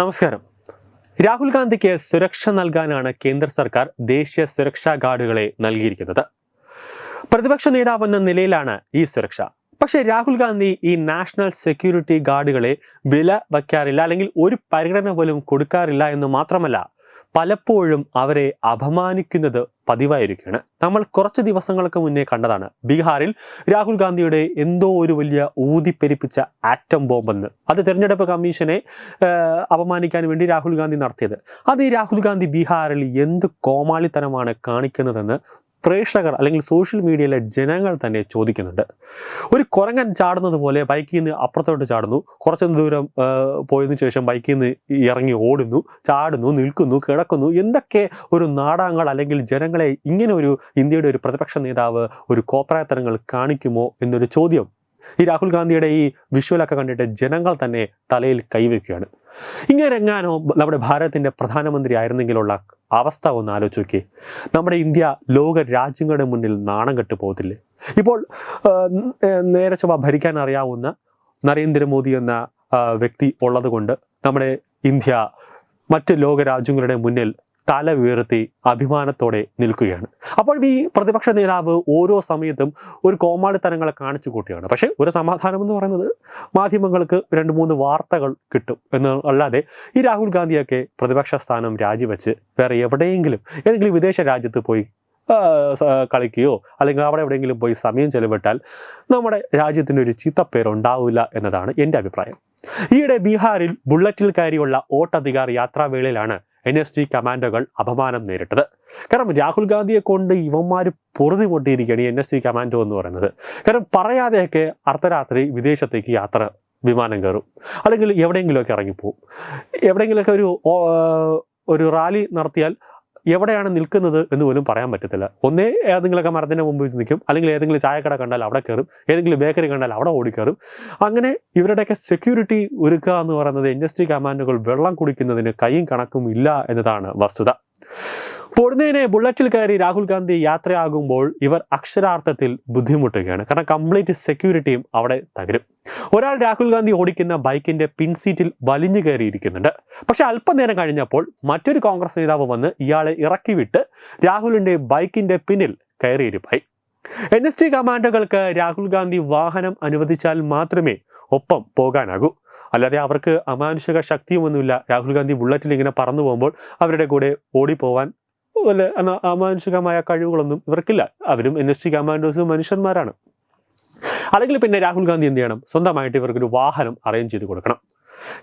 നമസ്കാരം. രാഹുൽ ഗാന്ധിക്ക് സുരക്ഷ നൽകാനാണ് കേന്ദ്ര സർക്കാർ ദേശീയ സുരക്ഷാ ഗാർഡുകളെ നൽകിയിരിക്കുന്നത്. പ്രതിപക്ഷ നേതാവെന്ന നിലയിലാണ് ഈ സുരക്ഷ. പക്ഷേ രാഹുൽ ഗാന്ധി ഈ നാഷണൽ സെക്യൂരിറ്റി ഗാർഡുകളെ വില വയ്ക്കാറില്ല അല്ലെങ്കിൽ ഒരു പരിഗണന പോലും കൊടുക്കാറില്ല എന്ന് മാത്രമല്ല പലപ്പോഴും അവരെ അപമാനിക്കുന്നത് പതിവായിരിക്കുകയാണ്. നമ്മൾ കുറച്ച് ദിവസങ്ങൾക്ക് മുന്നേ കണ്ടതാണ്. ബീഹാറിൽ രാഹുൽ ഗാന്ധിയുടെ എന്തോ ഒരു വലിയ ഊതിപ്പെരിപ്പിച്ച ആറ്റം ബോംബെന്ന്. അത് തെരഞ്ഞെടുപ്പ് കമ്മീഷനെ അപമാനിക്കാൻ വേണ്ടി രാഹുൽ ഗാന്ധി നടത്തിയത്. അത് ഈ രാഹുൽ ഗാന്ധി ബീഹാറിൽ എന്ത് കോമാളിത്തനമാണ് കാണിക്കുന്നതെന്ന് പ്രേക്ഷകർ അല്ലെങ്കിൽ സോഷ്യൽ മീഡിയയിലെ ജനങ്ങൾ തന്നെ ചോദിക്കുന്നുണ്ട്. ഒരു കുരങ്ങൻ ചാടുന്നത് പോലെ ബൈക്കിൽ നിന്ന് അപ്പുറത്തോട്ട് ചാടുന്നു. കുറച്ച് ദൂരം പോയതിനു ശേഷം ബൈക്കിൽ നിന്ന് ഇറങ്ങി ഓടുന്നു ചാടുന്നു നിൽക്കുന്നു കിടക്കുന്നു. എന്തൊക്കെ ഒരു നാടകങ്ങൾ അല്ലെങ്കിൽ ജനങ്ങളെ ഇങ്ങനെ ഒരു ഇന്ത്യയുടെ ഒരു പ്രതിപക്ഷ നേതാവ് ഒരു കോപ്രായത്തരങ്ങൾ കാണിക്കുമോ എന്നൊരു ചോദ്യം. ഈ രാഹുൽ ഗാന്ധിയുടെ ഈ വിഷ്വലൊക്കെ കണ്ടിട്ട് ജനങ്ങൾ തന്നെ തലയിൽ കൈവയ്ക്കുകയാണ്. ഇങ്ങനെ എങ്ങാനോ നമ്മുടെ ഭാരതത്തിന്റെ പ്രധാനമന്ത്രി ആയിരുന്നെങ്കിലുള്ള അവസ്ഥ ഒന്ന് ആലോചിച്ച് നോക്കി നമ്മുടെ ഇന്ത്യ ലോക രാജ്യങ്ങളുടെ മുന്നിൽ നാണം കെട്ടു പോകത്തില്ലേ? ഇപ്പോൾ നേരെ ചൊവ്വ ഭരിക്കാൻ അറിയാവുന്ന നരേന്ദ്രമോദി എന്ന വ്യക്തി ഉള്ളതുകൊണ്ട് നമ്മുടെ ഇന്ത്യ മറ്റ് ലോക രാജ്യങ്ങളുടെ മുന്നിൽ തല ഉയർത്തി അഭിമാനത്തോടെ നിൽക്കുകയാണ്. അപ്പോൾ ഈ പ്രതിപക്ഷ നേതാവ് ഓരോ സമയത്തും ഒരു കോമാളിത്തരങ്ങളെ കാണിച്ചു കൂട്ടുകയാണ് പക്ഷേ ഒരു സമാധാനം എന്ന് പറയുന്നത് മാധ്യമങ്ങൾക്ക് രണ്ട് മൂന്ന് വാർത്തകൾ കിട്ടും എന്ന് അല്ലാതെ ഈ രാഹുൽ ഗാന്ധിയൊക്കെ പ്രതിപക്ഷ സ്ഥാനം രാജിവെച്ച് വേറെ എവിടെയെങ്കിലും ഏതെങ്കിലും വിദേശ രാജ്യത്ത് പോയി കളിക്കുകയോ അല്ലെങ്കിൽ അവിടെ എവിടെയെങ്കിലും പോയി സമയം ചെലവിട്ടാൽ നമ്മുടെ രാജ്യത്തിന് ഒരു ചീത്തപ്പേരുണ്ടാവില്ല എന്നതാണ് എന്റെ അഭിപ്രായം. ഈയിടെ ബീഹാറിൽ ബുള്ളറ്റിൽ കയറിയുള്ള വോട്ടധികാർ യാത്രാവേളയിലാണ് എൻ എസ് ടി കമാൻഡോകൾ അപമാനം നേരിട്ടത്. കാരണം രാഹുൽ ഗാന്ധിയെ കൊണ്ട് ഇവന്മാർ പൊറുതി പൊട്ടിയിരിക്കുകയാണ് ഈ എൻ എസ് ടി കമാൻഡോ എന്ന് പറയുന്നത്. കാരണം പറയാതെയൊക്കെ അർദ്ധരാത്രി വിദേശത്തേക്ക് യാത്ര വിമാനം കയറും. അല്ലെങ്കിൽ എവിടെയെങ്കിലുമൊക്കെ ഇറങ്ങിപ്പോവും. എവിടെയെങ്കിലുമൊക്കെ ഒരു ഒരു റാലി നടത്തിയാൽ എവിടെയാണ് നിൽക്കുന്നത് എന്ന് പോലും പറയാൻ പറ്റത്തില്ല. ഒന്നേ ഏതെങ്കിലുമൊക്കെ മരത്തിന്റെ മുമ്പ് വെച്ച് നിൽക്കും. അല്ലെങ്കിൽ ഏതെങ്കിലും ചായക്കട കണ്ടാൽ അവിടെ കയറും. ഏതെങ്കിലും ബേക്കറി കണ്ടാൽ അവിടെ ഓടിക്കയറും. അങ്ങനെ ഇവരുടെയൊക്കെ സെക്യൂരിറ്റി ഒരുക്കുക എന്ന് പറയുന്നത് ഇൻഡസ്ട്രി കമാൻഡുകൾ വെള്ളം കുടിക്കുന്നതിന് കൈയും കണക്കും ഇല്ല എന്നതാണ് വസ്തുത. പൊടുന്നതിനെ ബുള്ളറ്റിൽ കയറി രാഹുൽ ഗാന്ധി യാത്രയാകുമ്പോൾ ഇവർ അക്ഷരാർത്ഥത്തിൽ ബുദ്ധിമുട്ടുകയാണ്. കാരണം കംപ്ലീറ്റ് സെക്യൂരിറ്റിയും അവിടെ തകരും. ഒരാൾ രാഹുൽ ഗാന്ധി ഓടിക്കുന്ന ബൈക്കിന്റെ പിൻസീറ്റിൽ വലിഞ്ഞു കയറിയിരിക്കുന്നുണ്ട്. പക്ഷെ അല്പനേരം കഴിഞ്ഞപ്പോൾ മറ്റൊരു കോൺഗ്രസ് നേതാവ് വന്ന് ഇയാളെ ഇറക്കി വിട്ട് രാഹുലിന്റെ ബൈക്കിന്റെ പിന്നിൽ കയറിയിരിപ്പായി. എൻ എസ് ടി കമാൻഡോകൾക്ക് രാഹുൽ ഗാന്ധി വാഹനം അനുവദിച്ചാൽ മാത്രമേ ഒപ്പം പോകാനാകൂ. അല്ലാതെ അവർക്ക് അമാനുഷിക ശക്തിയുമൊന്നുമില്ല. രാഹുൽ ഗാന്ധി ബുള്ളറ്റിൽ ഇങ്ങനെ പറന്നു പോകുമ്പോൾ അവരുടെ കൂടെ ഓടിപ്പോവാൻ വല്ല അമാനുഷികമായ കഴിവുകളൊന്നും ഇവർക്കില്ല. അവരും എൻ എസ് ടി കമാൻഡോസും മനുഷ്യന്മാരാണ്. അല്ലെങ്കിൽ പിന്നെ രാഹുൽ ഗാന്ധി എന്ത് ചെയ്യണം? സ്വന്തമായിട്ട് ഇവർക്കൊരു വാഹനം അറേഞ്ച് ചെയ്ത് കൊടുക്കണം.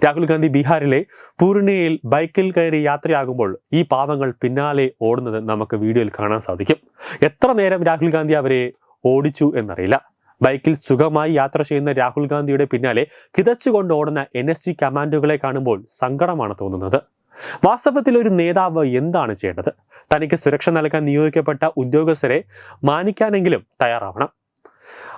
രാഹുൽ ഗാന്ധി ബീഹാറിലെ പൂർണിയയിൽ ബൈക്കിൽ കയറി യാത്രയാകുമ്പോൾ ഈ പാവങ്ങൾ പിന്നാലെ ഓടുന്നത് നമുക്ക് വീഡിയോയിൽ കാണാൻ സാധിക്കും. എത്ര നേരം രാഹുൽ ഗാന്ധി അവരെ ഓടിച്ചു എന്നറിയില്ല. ബൈക്കിൽ സുഖമായി യാത്ര ചെയ്യുന്ന രാഹുൽ ഗാന്ധിയുടെ പിന്നാലെ കിതച്ചുകൊണ്ട് ഓടുന്ന എൻ എസ് ജി കമാൻഡോകളെ കാണുമ്പോൾ സങ്കടമാണ് തോന്നുന്നത്. വാസ്തവത്തിൽ ഒരു നേതാവ് എന്താണ് ചെയ്യേണ്ടത്? തനിക്ക് സുരക്ഷ നൽകാൻ നിയോഗിക്കപ്പെട്ട ഉദ്യോഗസ്ഥരെ മാനിക്കാനെങ്കിലും തയ്യാറാവണം.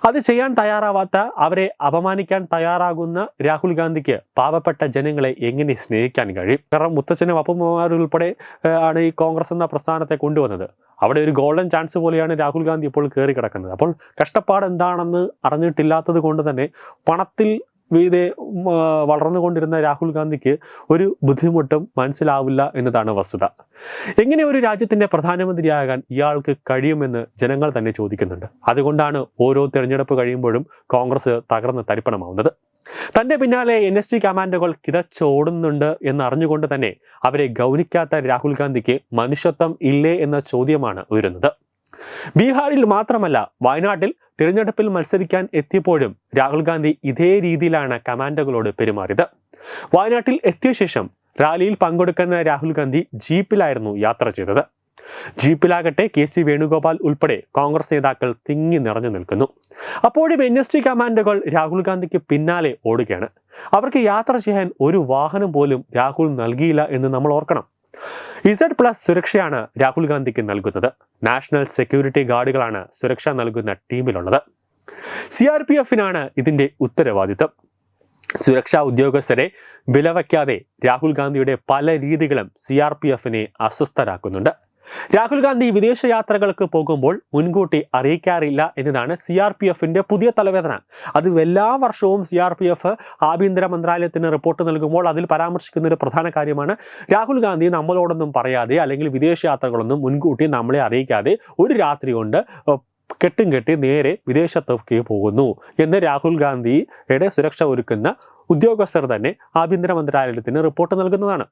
അത് ചെയ്യാൻ തയ്യാറാവാത്ത അവരെ അപമാനിക്കാൻ തയ്യാറാകുന്ന രാഹുൽ ഗാന്ധിക്ക് പാവപ്പെട്ട ജനങ്ങളെ എങ്ങനെ സ്നേഹിക്കാൻ കഴിയും? കാരണം മുത്തച്ഛനും അപ്പന്മാരുൾപ്പെടെ ആണ് ഈ കോൺഗ്രസ് എന്ന പ്രസ്ഥാനത്തെ കൊണ്ടുവന്നത്. അവിടെ ഒരു ഗോൾഡൻ ചാൻസ് പോലെയാണ് രാഹുൽ ഗാന്ധി ഇപ്പോൾ കയറി കിടക്കുന്നത് അപ്പോൾ കഷ്ടപ്പാട് എന്താണെന്ന് അറിഞ്ഞിട്ടില്ലാത്തത് കൊണ്ട് തന്നെ പണത്തിൽ വീതെ വളർന്നുകൊണ്ടിരുന്ന രാഹുൽ ഗാന്ധിക്ക് ഒരു ബുദ്ധിമുട്ടും മനസ്സിലാവില്ല എന്നതാണ് വസ്തുത. എങ്ങനെ ഒരു രാജ്യത്തിന്റെ പ്രധാനമന്ത്രിയാകാൻ ഇയാൾക്ക് കഴിയുമെന്ന് ജനങ്ങൾ തന്നെ ചോദിക്കുന്നുണ്ട്. അതുകൊണ്ടാണ് ഓരോ തിരഞ്ഞെടുപ്പ് കഴിയുമ്പോഴും കോൺഗ്രസ് തകർന്ന് തരിപ്പണമാവുന്നത്. തന്റെ പിന്നാലെ എൻ എസ് ടി കമാൻഡോകൾ കിതച്ചോടുന്നുണ്ട് എന്ന് അറിഞ്ഞുകൊണ്ട് തന്നെ അവരെ ഗൗനിക്കാത്ത രാഹുൽ ഗാന്ധിക്ക് മനുഷ്യത്വം ഇല്ലേ എന്ന ചോദ്യമാണ് ഉയരുന്നത്. ബീഹാറിൽ മാത്രമല്ല വയനാട്ടിൽ തിരഞ്ഞെടുപ്പിൽ മത്സരിക്കാൻ എത്തിയപ്പോഴും രാഹുൽ ഗാന്ധി ഇതേ രീതിയിലാണ് കമാൻഡോകളോട് പെരുമാറിയത്. വയനാട്ടിൽ എത്തിയ ശേഷം റാലിയിൽ പങ്കെടുക്കുന്ന രാഹുൽ ഗാന്ധി ജീപ്പിലായിരുന്നു യാത്ര ചെയ്തത്. ജീപ്പിലാകട്ടെ കെ സി വേണുഗോപാൽ ഉൾപ്പെടെ കോൺഗ്രസ് നേതാക്കൾ തിങ്ങി നിറഞ്ഞു നിൽക്കുന്നു. അപ്പോഴും എൻ എസ് ടി കമാൻഡോകൾ രാഹുൽ ഗാന്ധിക്ക് പിന്നാലെ ഓടുകയാണ്. അവർക്ക് യാത്ര ചെയ്യാൻ ഒരു വാഹനം പോലും രാഹുൽ നൽകിയില്ല എന്ന് നമ്മൾ ഓർക്കണം. ഇസഡ് പ്ലസ് സുരക്ഷയാണ് രാഹുൽ ഗാന്ധിക്ക് നൽകുന്നത്. നാഷണൽ സെക്യൂരിറ്റി ഗാർഡുകളാണ് സുരക്ഷ നൽകുന്ന ടീമിലുള്ളത്. സി ആർ പി എഫിനാണ് ഇതിന്റെ ഉത്തരവാദിത്തം സുരക്ഷാ ഉദ്യോഗസ്ഥരെ വിലവയ്ക്കാതെ രാഹുൽ ഗാന്ധിയുടെ പല രീതികളും സി ആർ പി എഫിനെ അസ്വസ്ഥരാക്കുന്നുണ്ട്. രാഹുൽ ഗാന്ധി വിദേശ യാത്രകൾക്ക് പോകുമ്പോൾ മുൻകൂട്ടി അറിയിക്കാറില്ല എന്നതാണ് സി ആർ പി എഫിന്റെ പുതിയ തലവേദന. അത് എല്ലാ വർഷവും സി ആർ പി എഫ് ആഭ്യന്തര മന്ത്രാലയത്തിന് റിപ്പോർട്ട് നൽകുമ്പോൾ അതിൽ പരാമർശിക്കുന്ന ഒരു പ്രധാന കാര്യമാണ് രാഹുൽ ഗാന്ധി നമ്മളോടൊന്നും പറയാതെ അല്ലെങ്കിൽ വിദേശ യാത്രകളൊന്നും മുൻകൂട്ടി നമ്മളെ അറിയിക്കാതെ ഒരു രാത്രി കൊണ്ട് കെട്ടും കെട്ടി നേരെ വിദേശത്തേക്ക് പോകുന്നു എന്ന് രാഹുൽ ഗാന്ധിയുടെ സുരക്ഷ ഒരുക്കുന്ന ഉദ്യോഗസ്ഥർ തന്നെ ആഭ്യന്തര മന്ത്രാലയത്തിന് റിപ്പോർട്ട് നൽകുന്നതാണ്.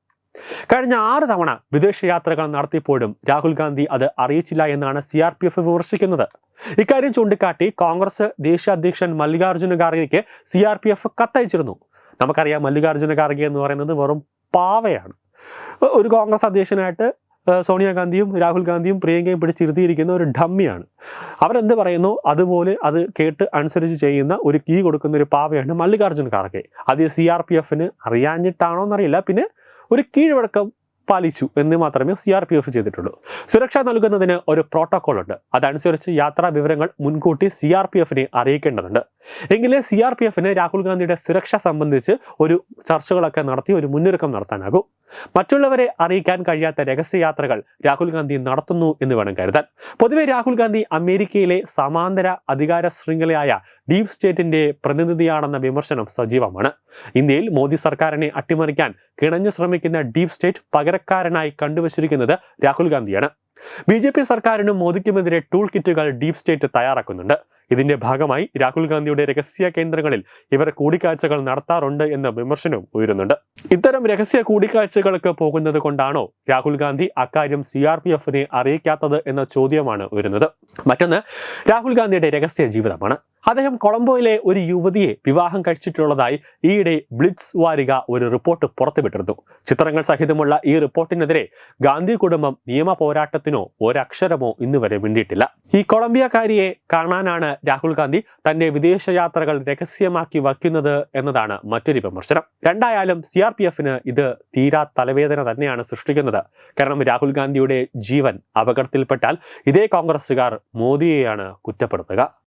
കഴിഞ്ഞ ആറ് തവണ വിദേശ യാത്രകൾ നടത്തിയപ്പോഴും രാഹുൽ ഗാന്ധി അത് അറിയിച്ചില്ല എന്നാണ് സി ആർ പി എഫ് വിമർശിക്കുന്നത്. ഇക്കാര്യം ചൂണ്ടിക്കാട്ടി കോൺഗ്രസ് ദേശീയ അധ്യക്ഷൻ മല്ലികാർജുന ഖാർഗെക്ക് സി ആർ പി എഫ് കത്തയച്ചിരുന്നു. നമുക്കറിയാം മല്ലികാർജുന ഖാർഗെ എന്ന് പറയുന്നത് വെറും പാവയാണ്. ഒരു കോൺഗ്രസ് അധ്യക്ഷനായിട്ട് സോണിയാഗാന്ധിയും രാഹുൽ ഗാന്ധിയും പ്രിയങ്കയും പിടിച്ചിരുത്തിയിരിക്കുന്ന ഒരു ഡമ്മിയാണ്. അവരെന്ത് പറയുന്നു? അതുപോലെ അത് കേട്ട് അനുസരിച്ച് ചെയ്യുന്ന ഒരു കീ കൊടുക്കുന്ന ഒരു പാവയാണ് മല്ലികാർജുന ഖാർഗെ. അത് സി ആർ പി എഫിന് അറിയാഞ്ഞിട്ടാണോ എന്നറിയില്ല പിന്നെ ഒരു കീഴ്വഴക്കം പാലിച്ചു എന്ന് മാത്രമേ സി ആർ പി എഫ് ചെയ്തിട്ടുള്ളൂ. സുരക്ഷ നൽകുന്നതിന് ഒരു പ്രോട്ടോകോൾ ഉണ്ട്. അതനുസരിച്ച് യാത്രാ വിവരങ്ങൾ മുൻകൂട്ടി സി ആർ പി എഫിനെ അറിയിക്കേണ്ടതുണ്ട്. എങ്കിലേ സി ആർ പി എഫിന് രാഹുൽ ഗാന്ധിയുടെ സുരക്ഷ സംബന്ധിച്ച് ഒരു ചർച്ചകളൊക്കെ നടത്തി ഒരു മുന്നൊരുക്കം നടത്താനാകൂ. മറ്റുള്ളവരെ അറിയിക്കാൻ കഴിയാത്ത രഹസ്യയാത്രകൾ രാഹുൽ ഗാന്ധി നടത്തുന്നു എന്ന് വേണം കരുതാൻ. പൊതുവെ രാഹുൽ ഗാന്ധി അമേരിക്കയിലെ സമാന്തര അധികാര ശൃംഖലയായ ഡീപ് സ്റ്റേറ്റിന്റെ പ്രതിനിധിയാണെന്ന വിമർശനം സജീവമാണ്. ഇന്ത്യയിൽ മോദി സർക്കാരിനെ അട്ടിമറിക്കാൻ കിണഞ്ഞു ശ്രമിക്കുന്ന ഡീപ് സ്റ്റേറ്റ് പകരക്കാരനായി കണ്ടുവച്ചിരിക്കുന്നത് രാഹുൽ ഗാന്ധിയാണ്. ബി ജെ പി സർക്കാരിനും മോദിക്കുമെതിരെ ടൂൾ കിറ്റുകൾ ഡീപ് സ്റ്റേറ്റ് തയ്യാറാക്കുന്നുണ്ട്. ഇതിന്റെ ഭാഗമായി രാഹുൽ ഗാന്ധിയുടെ രഹസ്യ കേന്ദ്രങ്ങളിൽ ഇവർ കൂടിക്കാഴ്ചകൾ നടത്താറുണ്ട് എന്ന വിമർശനവും ഉയരുന്നുണ്ട്. ഇത്തരം രഹസ്യ കൂടിക്കാഴ്ചകൾക്ക് പോകുന്നത് കൊണ്ടാണോ രാഹുൽ ഗാന്ധി അക്കാര്യം സി ആർ പി എഫിനെ അറിയിക്കാത്തത് എന്ന ചോദ്യമാണ് ഉയരുന്നത്. മറ്റൊന്ന് രാഹുൽ ഗാന്ധിയുടെ രഹസ്യ ജീവിതമാണ്. അദ്ദേഹം കൊളംബോയിലെ ഒരു യുവതിയെ വിവാഹം കഴിച്ചിട്ടുള്ളതായി ഈയിടെ ബ്ലിറ്റ്സ് വാരിക ഒരു റിപ്പോർട്ട് പുറത്തുവിട്ടിരുന്നു. ചിത്രങ്ങൾ സഹിതമുള്ള ഈ റിപ്പോർട്ടിനെതിരെ ഗാന്ധി കുടുംബം നിയമ പോരാട്ടത്തിനോ ഒരക്ഷരമോ ഇന്നുവരെ മിണ്ടിയിട്ടില്ല. ഈ കൊളംബിയക്കാരിയെ കാണാനാണ് രാഹുൽ ഗാന്ധി തന്റെ വിദേശയാത്രകൾ രഹസ്യമാക്കി വയ്ക്കുന്നത് എന്നതാണ് മറ്റൊരു വിമർശനം. രണ്ടായാലും സി ആർ പി എഫിന് ഇത് തീരാ തലവേദന തന്നെയാണ് സൃഷ്ടിക്കുന്നത്. കാരണം രാഹുൽ ഗാന്ധിയുടെ ജീവൻ അപകടത്തിൽപ്പെട്ടാൽ ഇതേ കോൺഗ്രസുകാർ മോദിയെയാണ് കുറ്റപ്പെടുത്തുക.